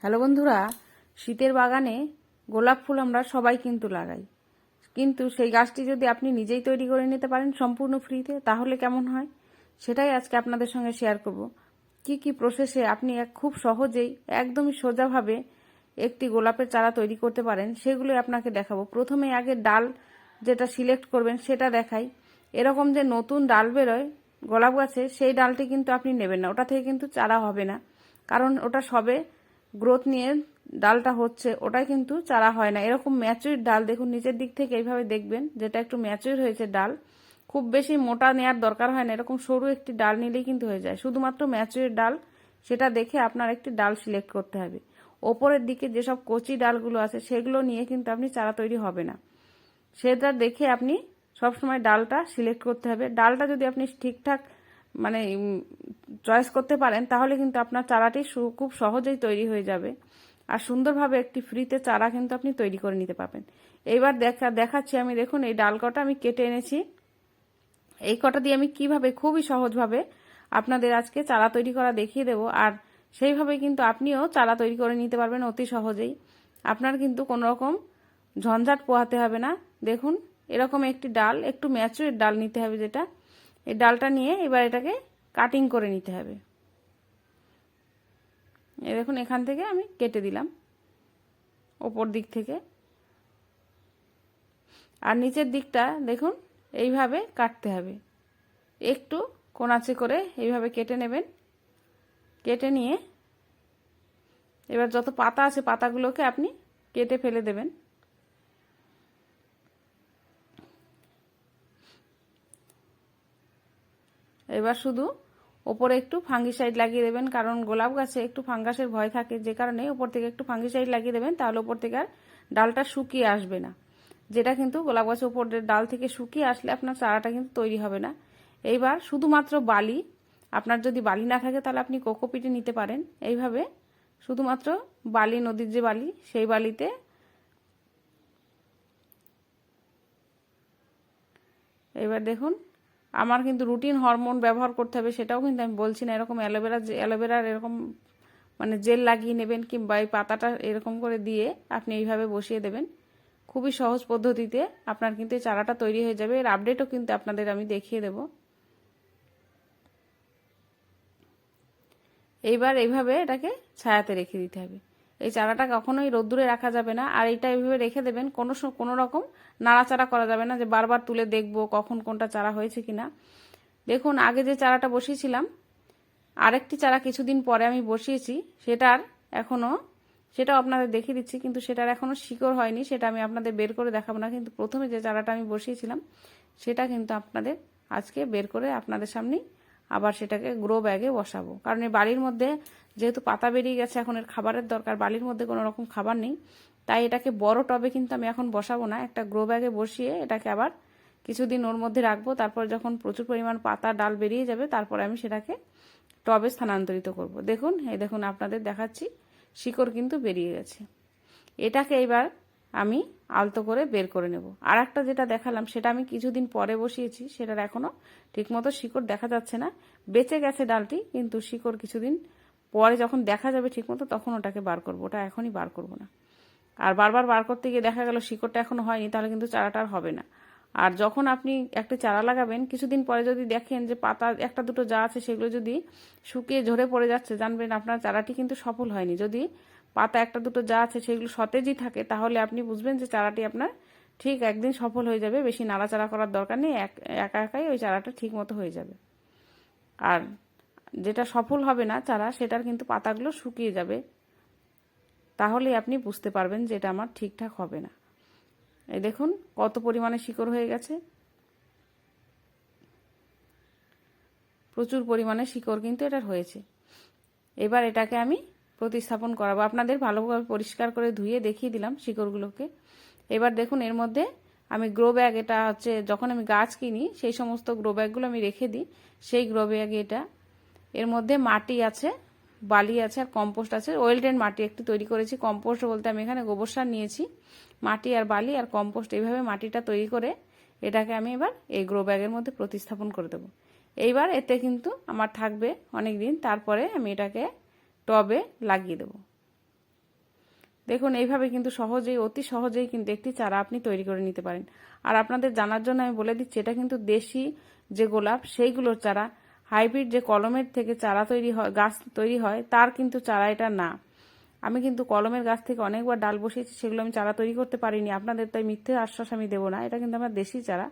Hello বন্ধুরা, শীতের বাগানে গোলাপ ফুল আমরা সবাই কিন্তু লাগাই। কিন্তু সেই গাছটি যদি আপনি নিজেই তৈরি করে নিতে পারেন সম্পূর্ণ ফ্রিতে, তাহলে কেমন হয়? সেটাই আজকে আপনাদের সঙ্গে শেয়ার করব। কি কি প্রসেসে আপনি এক খুব সহজেই, একদমই সোজাভাবে একটি গোলাপের চারা তৈরি করতে পারেন, সেগুলো আপনাকে দেখাবো। প্রথমে আগে ডাল যেটা সিলেক্ট করবেন সেটা দেখাই। এরকম যে নতুন ডাল বেরোয় গোলাপ গাছে, সেই ডালটি কিন্তু আপনি নেবেন না। ওটা থেকে কিন্তু চারা হবে না। কারণ ওটা সবে গ্রোথ নিয়ে ডালটা হচ্ছে, ওটাই কিন্তু চারা হয় না। এরকম ম্যাচুর ডাল দেখুন, নিচের দিক থেকে এইভাবে দেখবেন, যেটা একটু ম্যাচুর হয়েছে ডাল। খুব বেশি মোটা নেওয়ার দরকার হয় না, এরকম সরু একটি ডাল নিলেই কিন্তু হয়ে যায়। শুধুমাত্র ম্যাচুর ডাল, সেটা দেখে আপনার একটি ডাল সিলেক্ট করতে হবে। ওপরের দিকে যেসব কচি ডালগুলো আছে, সেগুলো নিয়ে কিন্তু আপনি চারা তৈরি হবে না। সেটা দেখে আপনি সবসময় ডালটা সিলেক্ট করতে হবে। ডালটা যদি আপনি ঠিকঠাক মানে চয়েস করতে পারেন, তাহলে কিন্তু আপনার চারাটি খুব সহজেই তৈরি হয়ে যাবে। আর সুন্দরভাবে একটি ফ্রিতে চারা কিন্তু আপনি তৈরি করে নিতে পারবেন। এইবার দেখা, দেখাচ্ছি আমি, দেখুন, এই ডাল কটা আমি কেটে এনেছি। এই কটা দিয়ে আমি কীভাবে, খুবই সহজভাবে আপনাদের আজকে চারা তৈরি করা দেখিয়ে দেব। আর সেইভাবে কিন্তু আপনিও চারা তৈরি করে নিতে পারবেন অতি সহজেই। আপনার কিন্তু কোনো রকম ঝঞ্ঝাট পোহাতে হবে না। দেখুন, এরকম একটি ডাল, একটু ম্যাচুরের ডাল নিতে হবে যেটা। এই ডালটা নিয়ে এবার এটাকে কাটিং করে নিতে হবে। এ দেখুন, এখান থেকে আমি কেটে দিলাম, ওপর দিক থেকে। আর নিচের দিকটা দেখুন, এইভাবে কাটতে হবে। একটু কোনাচে করে এইভাবে কেটে নেবেন। কেটে নিয়ে এবার যত পাতা আছে পাতাগুলোকে আপনি কেটে ফেলে দেবেন। এবার শুধু ওপরে একটু ফাঙ্গিসাইড লাগিয়ে দেবেন, কারণ গোলাপ গাছে একটু ফাঙ্গাসের ভয় থাকে। যে কারণে ওপর থেকে একটু ফাঙ্গিসাইড লাগিয়ে দেবেন, তাহলে ওপর থেকে আর ডালটা শুকিয়ে আসবে না। যেটা কিন্তু গোলাপ গাছের ওপরের ডাল থেকে শুকিয়ে আসলে আপনার চারাটা কিন্তু তৈরি হবে না। এইবার শুধুমাত্র বালি, আপনার যদি বালি না থাকে তাহলে আপনি কোকোপিটে নিতে পারেন। এইভাবে শুধুমাত্র বালি, নদীর যে বালি, সেই বালিতে এবার দেখুন আমার কিন্তু রুটিন হরমোন ব্যবহার করতে হবে, সেটাও কিন্তু আমি বলছি না। এরকম অ্যালোভেরা অ্যালোভেরার এরকম মানে জেল লাগিয়ে নেবেন কিংবা এই পাতাটা এরকম করে দিয়ে আপনি এইভাবে বসিয়ে দেবেন। খুবই সহজ পদ্ধতিতে আপনার কিন্তু এই চারাটা তৈরি হয়ে যাবে। এর আপডেটও কিন্তু আপনাদের আমি দেখিয়ে দেব। এইবার এইভাবে এটাকে ছায়াতে রেখে দিতে হবে। এই চারাটা কখনোই রোদ্দুরে রাখা যাবে না। আর এটা এইভাবে রেখে দেবেন, কোনো কোনো রকম নাড়াচাড়া করা যাবে না যে বারবার তুলে দেখব কখন কোনটা চারা হয়েছে কিনা। দেখুন, আগে যে চারাটা বসিয়েছিলাম, আরেকটি চারা কিছুদিন পরে আমি বসিয়েছি সেটার এখনও সেটাও আপনাদের দেখিয়ে দিচ্ছি, কিন্তু সেটার এখনও শিকড় হয়নি, সেটা আমি আপনাদের বের করে দেখাবো না, কিন্তু প্রথমে যে চারাটা আমি বসিয়েছিলাম, সেটা কিন্তু আপনাদের আজকে বের করে আপনাদের সামনেই আবার সেটাকে গ্রো ব্যাগে বসাবো। কারণ এই বাড়ির মধ্যে যেহেতু পাতা বেরিয়ে গেছে, এখন এর খাবারের দরকার, বালির মধ্যে কোনো রকম খাবার নেই। তাই এটাকে বড় টবে কিন্তু আমি এখন বসাবো না, একটা গ্রো ব্যাগে বসিয়ে এটাকে আবার কিছুদিন ওর মধ্যে রাখব। তারপর যখন প্রচুর পরিমাণ পাতা, ডাল বেরিয়ে যাবে, তারপরে আমি সেটাকে টবে স্থানান্তরিত করব। দেখুন, এই দেখুন, আপনাদের দেখাচ্ছি, শিকড় কিন্তু বেরিয়ে গেছে। এটাকে এবার আমি আলতো করে বের করে নেব। আর একটা যেটা দেখালাম, সেটা আমি কিছুদিন পরে বসিয়েছি, সেটার এখনও ঠিকমতো শিকড় দেখা যাচ্ছে না। বেঁচে গেছে ডালটি, কিন্তু শিকড় কিছুদিন পরে যখন দেখা যাবে ঠিকমতো, তখন ওটাকে বার করব। ওটা এখনই বার করব না। আর বারবার বার করতে গিয়ে দেখা গেল শিকড়টা এখনও হয়নি, তাহলে কিন্তু চারাটা আর হবে না। আর যখন আপনি একটা চারা লাগাবেন, কিছুদিন পরে যদি দেখেন যে পাতা, একটা দুটো যা আছে, সেগুলো যদি শুকিয়ে ঝরে পড়ে যাচ্ছে, জানবেন আপনার চারাটি কিন্তু সফল হয়নি। যদি পাতা একটা দুটো যা আছে সেগুলো সতেজই থাকে, তাহলে আপনি বুঝবেন যে চারাটি আপনার ঠিক একদিন সফল হয়ে যাবে। বেশি নাড়াচাড়া করার দরকার নেই, একা একাই ওই চারাটা ঠিক মতো হয়ে যাবে। আর যেটা সফল হবে না চারা, সেটার কিন্তু পাতাগুলো শুকিয়ে যাবে। তাহলেই আপনি বুঝতে পারবেন যে এটা আমার ঠিকঠাক হবে না। এই দেখুন, কত পরিমাণে শিকড় হয়ে গেছে। প্রচুর পরিমাণে শিকড় কিন্তু এটার হয়েছে। এবার এটাকে আমি প্রতিস্থাপন করাবো। আপনাদের ভালোভাবে পরিষ্কার করে ধুয়ে দেখিয়ে দিলাম শিকড়গুলোকে। এবার দেখুন, এর মধ্যে আমি গ্রো ব্যাগ এটা হচ্ছে যখন আমি গাছ কিনি, সেই সমস্ত গ্রো ব্যাগগুলো আমি রেখে দিই। সেই গ্রো ব্যাগে এটা, এর মধ্যে মাটি আছে, বালি আছে আর কম্পোস্ট আছে। ওয়েলটেন মাটি একটু তৈরি করেছি। কম্পোস্ট বলতে আমি এখানে গোবর সার নিয়েছি। মাটি আর বালি আর কম্পোস্ট এইভাবে মাটিটা তৈরি করে এটাকে আমি এবার এই গ্রো ব্যাগের মধ্যে প্রতিস্থাপন করে দেবো। এইবার এতে কিন্তু আমার থাকবে অনেক দিন তারপরে আমি এটাকে টবে লাগিয়ে দেবো। দেখুন, এইভাবে কিন্তু সহজেই, অতি সহজেই কিন্তু একটি চারা আপনি তৈরি করে নিতে পারেন। আর আপনাদের জানার জন্য আমি বলে দিচ্ছি, এটা কিন্তু দেশি যে গোলাপ, সেইগুলোর চারা, হাইব্রিড যে কলমের থেকে চারা তৈরি হয়, গাছ তৈরি হয়, তার কিন্তু চারা এটা না। আমি কিন্তু কলমের গাছ থেকে অনেকবার ডাল বসিয়েছি, সেগুলো আমি চারা তৈরি করতে পারিনি। আপনাদের তাই মিথ্যে আশ্বাস আমি দেবো না। এটা কিন্তু আমার দেশি চারা